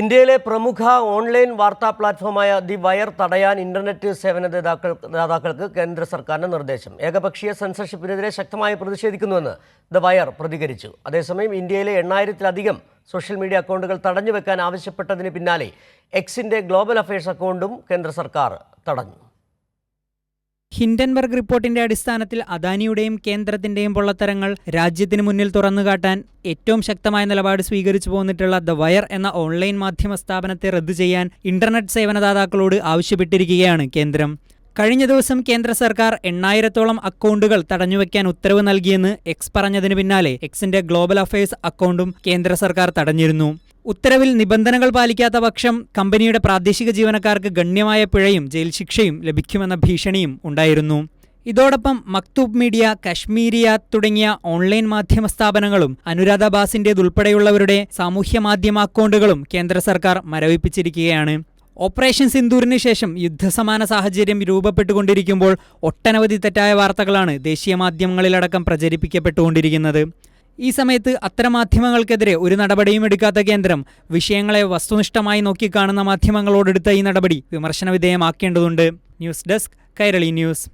ഇന്ത്യയിലെ പ്രമുഖ ഓൺലൈൻ വാർത്താ പ്ലാറ്റ്ഫോമായ ദി വയർ തടയാൻ ഇന്റർനെറ്റ് സേവന ദാതാക്കൾ ദാതാക്കൾക്ക് കേന്ദ്ര സർക്കാരിന്റെ നിർദ്ദേശം. ഏകപക്ഷീയ സെൻസർഷിപ്പിനെതിരെ ശക്തമായി പ്രതിഷേധിക്കുന്നുവെന്ന് ദ വയർ പ്രതികരിച്ചു. അതേസമയം ഇന്ത്യയിലെ എണ്ണായിരത്തിലധികം സോഷ്യൽ മീഡിയ അക്കൗണ്ടുകൾ തടഞ്ഞു വെക്കാൻ ആവശ്യപ്പെട്ടതിന് പിന്നാലെ എക്സിന്റെ ഗ്ലോബൽ അഫയേഴ്സ് അക്കൗണ്ടും കേന്ദ്ര സർക്കാർ തടഞ്ഞു. ഹിൻഡൻബർഗ് റിപ്പോർട്ടിന്റെ അടിസ്ഥാനത്തിൽ അദാനിയുടെയും കേന്ദ്രത്തിന്റെയും പൊള്ളത്തരങ്ങൾ രാജ്യത്തിന് മുന്നിൽ തുറന്നുകാട്ടാൻ ഏറ്റവും ശക്തമായ നിലപാട് സ്വീകരിച്ചു പോന്നിട്ടുള്ള ദ വയർ എന്ന ഓൺലൈൻ മാധ്യമ സ്ഥാപനത്തെ റദ്ദു ചെയ്യാൻ ഇന്റർനെറ്റ് സേവനദാതാക്കളോട് ആവശ്യപ്പെട്ടിരിക്കുകയാണ് കേന്ദ്രം. കഴിഞ്ഞ ദിവസം കേന്ദ്ര സർക്കാർ എണ്ണായിരത്തോളം അക്കൗണ്ടുകൾ തടഞ്ഞുവെക്കാൻ ഉത്തരവ് നൽകിയെന്ന് എക്സ് പറഞ്ഞതിന് പിന്നാലെ എക്സിന്റെ ഗ്ലോബൽ അഫയേഴ്സ് അക്കൗണ്ടും കേന്ദ്ര സർക്കാർ തടഞ്ഞിരുന്നു. ഉത്തരവിൽ നിബന്ധനകൾ പാലിക്കാത്ത പക്ഷം കമ്പനിയുടെ പ്രാദേശിക ജീവനക്കാർക്ക് ഗണ്യമായ പിഴയും ജയിൽ ശിക്ഷയും ലഭിക്കുമെന്ന ഭീഷണിയും ഉണ്ടായിരുന്നു. ഇതോടൊപ്പം മക്തൂബ് മീഡിയ കശ്മീരിയ തുടങ്ങിയ ഓൺലൈൻ മാധ്യമ സ്ഥാപനങ്ങളും അനുരാധ ബാസിന്റേതുൾപ്പെടെയുള്ളവരുടെ സാമൂഹ്യ മാധ്യമ അക്കൗണ്ടുകളും കേന്ദ്ര സർക്കാർ മരവിപ്പിച്ചിരിക്കുകയാണ്. ഓപ്പറേഷൻ സിന്ദൂരിന് ശേഷം യുദ്ധസമാന സാഹചര്യം രൂപപ്പെട്ടുകൊണ്ടിരിക്കുമ്പോൾ ഒട്ടനവധി തെറ്റായ വാർത്തകളാണ് ദേശീയ മാധ്യമങ്ങളിലടക്കം പ്രചരിപ്പിക്കപ്പെട്ടുകൊണ്ടിരിക്കുന്നത്. ഈ സമയത്ത് അത്തരം മാധ്യമങ്ങൾക്കെതിരെ ഒരു നടപടിയും എടുക്കാത്ത കേന്ദ്രം വിഷയങ്ങളെ വസ്തുനിഷ്ഠമായി നോക്കിക്കാണുന്ന മാധ്യമങ്ങളോടെടുത്ത ഈ നടപടി വിമർശന വിധേയമാക്കേണ്ടതുണ്ട്. News desk Kairali news.